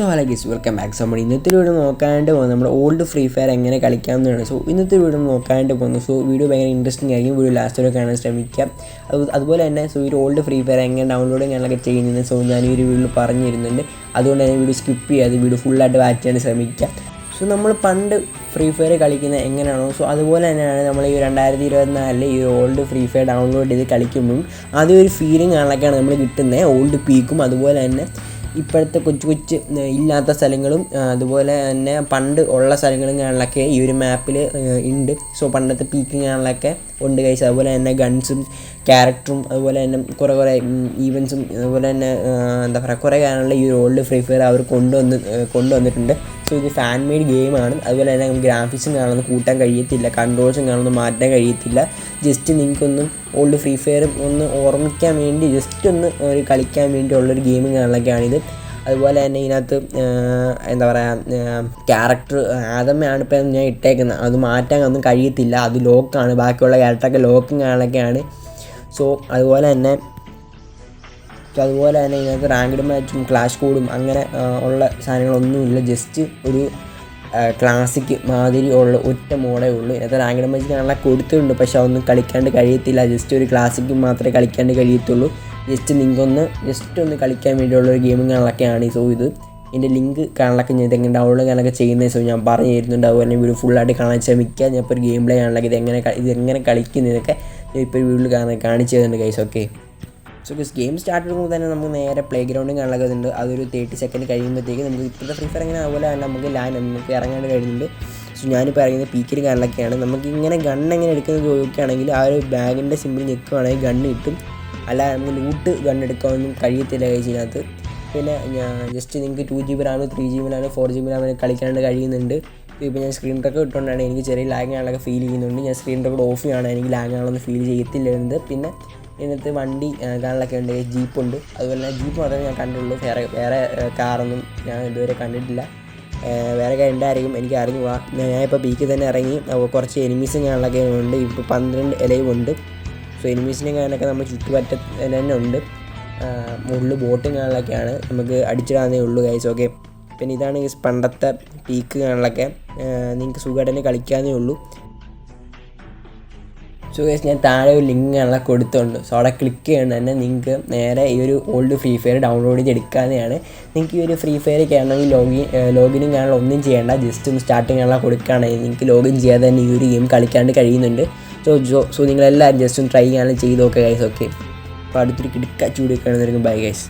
So hello guys welcome back നമ്മൾ ഇന്നത്തെ video നോക്കാണ്ട് പോകുന്നത് നമ്മുടെ ഓൾഡ് ഫ്രീ ഫയർ എങ്ങനെ കളിക്കാമെന്നാണ് സോ ഇന്നത്തെ വീഡിയോ നോക്കാണ്ട് പോകുന്നു. സോ വീഡിയോ ഭയങ്കര ഇൻട്രസ്റ്റിംഗ് ആയിരിക്കും. വീഡിയോ ലാസ്റ്റ് വരെ കാണാൻ ശ്രമിക്കാം. അത് അതുപോലെ തന്നെ സോ ഈ ഓൾഡ് ഫ്രീ ഫയർ എങ്ങനെ ഡൗൺലോഡ് ചെയ്യാനൊക്കെ ചെയ്യുന്നത് സോ ഞാൻ ഈ ഒരു വീഡിയോയിൽ പറഞ്ഞു തരുന്നുണ്ട് അതുകൊണ്ട് തന്നെ വീഡിയോ സ്കിപ്പ് ചെയ്യാതെ വീഡിയോ ഫുള്ളായിട്ട് വാച്ച് ചെയ്യാൻ ശ്രമിക്കാം. സോ നമ്മൾ പണ്ട് ഫ്രീ ഫയർ കളിക്കുന്നത് എങ്ങനെയാണോ സോ അതുപോലെ തന്നെയാണ് നമ്മൾ ഈ രണ്ടായിരത്തി ഇരുപത്തിനാലിൽ ഈ ഓൾഡ് ഫ്രീ ഫയർ ഡൗൺലോഡ് ചെയ്ത് കളിക്കുമ്പോഴും അതേ ഒരു ഫീലിംഗ് ആണൊക്കെയാണ് നമ്മൾ കിട്ടുന്നത്. ഓൾഡ് പീക്കും അതുപോലെ തന്നെ ഇപ്പോഴത്തെ കൊച്ചു കൊച്ചു ഇല്ലാത്ത സ്ഥലങ്ങളും അതുപോലെ തന്നെ പണ്ട് ഉള്ള സ്ഥലങ്ങളും കാണലൊക്കെ ഈ ഒരു മാപ്പിൽ ഉണ്ട് സോ പണ്ടത്തെ പീക്കും കാണലൊക്കെ ഉണ്ട് കഴിച്ചത് അതുപോലെ തന്നെ ഗൺസും ക്യാരക്ടറും അതുപോലെ തന്നെ കുറേ കുറേ ഈവൻസും അതുപോലെ തന്നെ എന്താ പറയുക കുറേ കാര്യങ്ങളിൽ ഈ ഒരു ഓൾഡ് ഫ്രീ ഫയർ അവർ കൊണ്ടുവന്ന് കൊണ്ടുവന്നിട്ടുണ്ട്. സോ ഇത് ഫാൻ മെയ്ഡ് ഗെയിമാണ് അതുപോലെ തന്നെ ഗ്രാഫിക്സും കാണുന്നത് കൂട്ടാൻ കഴിയത്തില്ല കൺട്രോൾസും കാണുന്നത് മാറ്റാൻ കഴിയത്തില്ല. ജസ്റ്റ് നിങ്ങൾക്കൊന്നും ഓൾഡ് ഫ്രീ ഫയറും ഒന്ന് ഓർമ്മിക്കാൻ വേണ്ടി ജസ്റ്റ് ഒന്ന് ഒരു കളിക്കാൻ വേണ്ടി ഉള്ളൊരു ഗെയിമിംഗ് കാണലൊക്കെയാണിത് അതുപോലെ തന്നെ ഇതിനകത്ത് എന്താ പറയുക ക്യാരക്ടർ ആദമ്മയാണ് ഇപ്പം ഞാൻ ഇട്ടേക്കുന്നത്. അത് മാറ്റാൻ ഒന്നും കഴിയത്തില്ല. അത് ലോക്കാണ് ബാക്കിയുള്ള ക്യാരക്ടറൊക്കെ ലോക്കും കാണലൊക്കെയാണ് സോ അതുപോലെ തന്നെ അതുപോലെ തന്നെ ഇതിനകത്ത് റാങ്ക്ഡ് മാച്ചും ക്ലാഷ് കോഡും അങ്ങനെ ഉള്ള സാധനങ്ങളൊന്നുമില്ല. ജസ്റ്റ് ഒരു ക്ലാസിക് മാതിരി ഉള്ള ഒറ്റ മോഡേ ഉള്ളൂ. ഇന്നത്തെ റാങ്കിഡ് മാച്ച് കാണാൻ കൊടുത്തിട്ടുണ്ട്. പക്ഷെ അതൊന്നും കളിക്കാണ്ട് കഴിയത്തില്ല. ജസ്റ്റ് ഒരു ക്ലാസിക്കും മാത്രമേ കളിക്കാണ്ട് കഴിയത്തുള്ളൂ. ജസ്റ്റ് നിങ്ങൾക്കൊന്ന് ജസ്റ്റ് ഒന്ന് കളിക്കാൻ വേണ്ടിയുള്ള ഒരു ഗെയിമും കാണലൊക്കെയാണ് സോ ഇത്. എന്റെ ലിങ്ക് കാണലൊക്കെ ഞാൻ ഇതെങ്ങനെ ഡൗൺലോഡ് കാണലൊക്കെ ചെയ്യുന്നത് സോ ഞാൻ പറഞ്ഞു തരുന്നുണ്ട് അതുപോലെ വീഡിയോ ഫുള്ളായിട്ട് കാണാൻ ശ്രമിക്കുക. ഞാൻ ഇപ്പോൾ ഒരു ഗെയിം പ്ലേ കാണലൊക്കെ ഇത് എങ്ങനെ ക- ഇത് എങ്ങനെ കളിക്കുന്നതൊക്കെ ഞാൻ ഇപ്പോൾ കാണാൻ കാണിച്ചു തരുന്നുണ്ട് ഗൈസ് ഓക്കെ സോ ബിസ് ഗെയിം സ്റ്റാർട്ട് ചെയ്യുമ്പോൾ തന്നെ നമുക്ക് നേരെ പ്ലേ ഗ്രൗണ്ടും കാണുന്നുണ്ട് അതൊരു തേർട്ടി സെക്കൻഡ് കഴിയുമ്പോഴത്തേക്ക് നമുക്ക് ഇപ്പോഴത്തെ ഫ്രീ ഫയർ അങ്ങനെ അതുപോലെ തന്നെ നമുക്ക് ലാൻ നമുക്ക് ഇറങ്ങാണ്ട് കഴിയുന്നുണ്ട്. സോ ഞാനിപ്പോൾ ഇറങ്ങുന്നത് പീക്കിൽ കാണലൊക്കെയാണ്. നമുക്ക് ഇങ്ങനെ ഗൺ എങ്ങനെ എടുക്കുന്നത് ചോദിക്കുകയാണെങ്കിൽ ആ ഒരു ബാഗിന്റെ സിമ്പിൾ നിൽക്കുകയാണെങ്കിൽ ഗണ്ണ് കിട്ടും. അല്ല നമുക്ക് ലൂട്ട് ഗൺ എടുക്കാനൊന്നും കഴിയത്തില്ല കഴിച്ചതിനകത്ത് പിന്നെ ഞാൻ ജസ്റ്റ് നിങ്ങൾക്ക് two G B RAM three G B RAM four G B RAM കളിക്കാണ്ട് കഴിയുന്നുണ്ട്. ഇപ്പോൾ ഞാൻ സ്ക്രീൻ റെക്കോർഡ് ഇട്ടുകൊണ്ടാണ് എനിക്ക് ചെറിയ ലാഗ് ആണൊക്കെ ഫീൽ ചെയ്യുന്നുണ്ട്. ഞാൻ സ്ക്രീൻ റെക്കോർഡ് ഓഫ് ചെയ്യാണ് എനിക്ക് ലാഗ് ആണെന്ന് ഫീൽ ചെയ്യത്തില്ലായിരുന്നത് പിന്നെ ഇതിനകത്ത് വണ്ടി കാണലൊക്കെ ഉണ്ട് ജീപ്പുണ്ട് അതുപോലെ തന്നെ ജീപ്പ് മാത്രമേ ഞാൻ കണ്ടിട്ടുള്ളൂ. വേറെ വേറെ കാറൊന്നും ഞാൻ ഇതുവരെ കണ്ടിട്ടില്ല. വേറെ കാര്യം ഉണ്ടായിരിക്കും എനിക്ക് അറിഞ്ഞു ഞാൻ ഇപ്പോൾ ബീക്കിൽ തന്നെ ഇറങ്ങി കുറച്ച് എനിമീസും കാണലൊക്കെ ഉണ്ട്. ഇപ്പോൾ പന്ത്രണ്ട് ഇലയും ഉണ്ട്. സോ എനിമീസിനെ കാണാനൊക്കെ നമ്മൾ ചുറ്റുപറ്റ തന്നെ ഉണ്ട്. മുകളിൽ ബോട്ടും കാണലൊക്കെയാണ് നമുക്ക് അടിച്ചിടാന്നേ ഉള്ളൂ ഗൈസ് ഓക്കെ പിന്നെ ഇതാണ് പണ്ടത്തെ പീക്ക് കാണലൊക്കെ നിങ്ങൾക്ക് സുഖമായിട്ട് തന്നെ കളിക്കാന്നേ ഉള്ളൂ. സോ ഗൈസ് ഞാൻ താഴെ ഒരു ലിങ്ക് ആണല്ലോ കൊടുത്തുണ്ട്. സോ അവിടെ ക്ലിക്ക് ചെയ്യണം. തന്നെ നിങ്ങൾക്ക് നേരെ ഈ ഒരു ഓൾഡ് ഫ്രീ ഫയർ ഡൗൺലോഡ് ചെയ്ത് എടുക്കാവുന്നതാണ് നിങ്ങൾക്ക് ഈ ഒരു ഫ്രീ ഫയർ കയറണമെങ്കിൽ ലോഗിൻ ലോഗിനും കാണാൻ ഒന്നും ചെയ്യേണ്ട. ജസ്റ്റ് ഒന്ന് സ്റ്റാർട്ടിങ് കാണാൻ കൊടുക്കുകയാണെങ്കിൽ നിങ്ങൾക്ക് ലോഗിൻ ചെയ്യാതെ തന്നെ ഈ ഒരു ഗെയിം കളിക്കാണ്ട് കഴിയുന്നുണ്ട്. സോ ജോ സോ നിങ്ങളെല്ലാവരും ജസ്റ്റ് ഒന്ന് ട്രൈ ചെയ്യാനും ചെയ്ത് നോക്കുക ഗൈസ് ഓക്കെ അപ്പോൾ അടുത്തൊരു കിടക്കാച്ചൂടി കാണുന്നവർക്ക് ബൈ ഗൈസ്